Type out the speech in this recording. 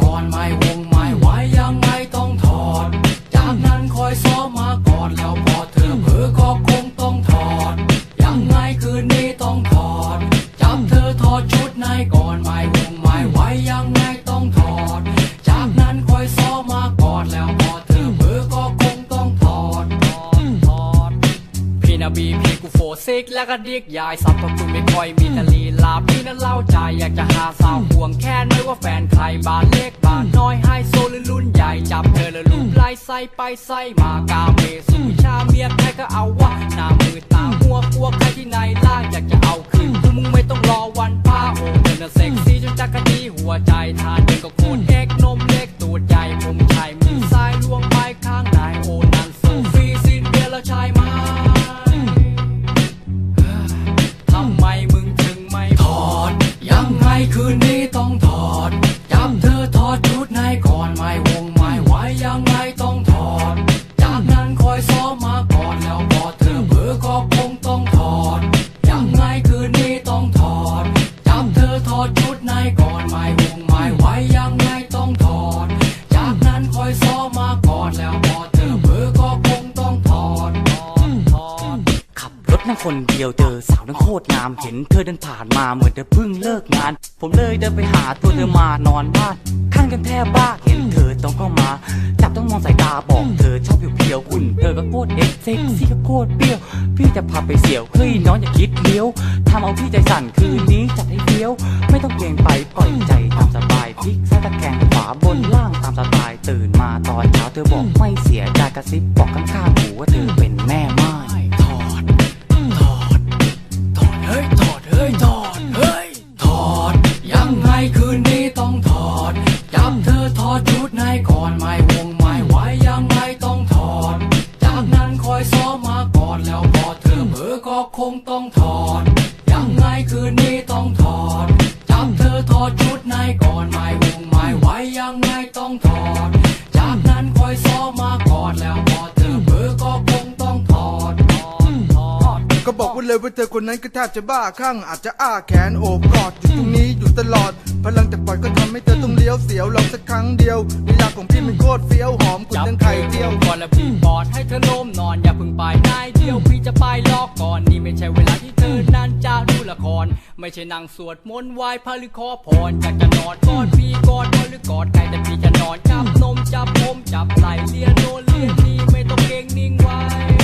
ก่อนไม่วงไม่ไหวยังไงต้องถอดจากนั้นคอยซ้อมมาก่อนแล้วพอเธอเผลอก็คงต้องถอดยังไงคืนนี้ต้องถอดจับเธอถอดชุดในก่อนไม่วง พี่นาบีพี่กูโฟซิกแล้วก็ดิกยายสับตะคุณไม่ค่อยมีแต่ลีลาพี่นั้นเล่าใจอยากจะหาสาวห่วงแค่ไม่ว่าแฟนใครบ้านเล็กบ้านน้อยไฮโซหรือรุ่นใหญ่จับเธอแล้วลุมไล่ไส้ไปไส้มากาเมสุ คืนนี้ต้องถอดจับเธอถอดชุดในก่อนไม่วงไม่ไหวยังไงต้องถอด จากนั้นคอยซ้อมมาก่อนแล้วพอเธอเผลอก็คงต้องถอด ยังไงคืนนี้ต้องถอดจับเธอถอดชุดในก่อนไม่วงไม่ไหวยังไงต้องถอด จากนั้นคอยซ้อมมาก่อนแล้ว คนเดียวเจอสาวนั่งโคตรงามเห็นเธอเดินผ่านมาเหมือนเธอเพิ่งเลิกงาน ผมเลยเดินไปหาตัวเธอมานอนบ้านข้างกันแทบบ้าเห็นเธอต้องเข้ามา จับต้องมองสายตาบอกเธอชอบเพียวๆหุ่นเธอก็โคตรเอ็กเซ็กซี่ก็โคตรเปรี้ยว พี่จะพาไปเสี่ยวเฮ้ยน้องอย่าคิดเลี้ยวทำเอาพี่ใจสั่นคืนนี้จัดให้เฟี้ยว ไม่ต้องเกรงไปปล่อยใจตามสบายพลิกซ้ายตะแคงขวาบนล่างตามสไตล์ตื่นมาตอนเช้าเธอบอกไม่เสียใจกระซิบ ถอด จากนั้นคอยซ้อมมาก่อนแล้วพอเธอเผลอก็คงต้องถอดถอดถอด ก็บอกไว้เลยว่าเธอคนนั้นก็แทบจะบ้าคลั่งอาจจะอ้าแขนโอบกอดอยู่ตรงนี้อยู่ตลอด พลังแต่ปล่อยก็ทำให้เธอต้องเลี้ยวเสียวลองสักครั้งเดียวลีลาของพี่มันโคตรเฟี้ยวหอมกุนจับทั้งเธไข่อเจียว ก่อนแล้วพี่ปอดให้เธอโน้มนอนอย่าเพิ่งไปนายเดียวพี่จะไปลอกก่อนนี่ไม่ใช่เว ไม่ใช่นั่งสวดมนต์ไหว้พระหรือขอพรอยากจะนอนกอดพี่กอดพ่อหรือกอดใครแต่พี่จะนอนจับนมจับผมจับไหล่เลียโนเลียนี่ไม่ต้องเก่งนิ่งไว้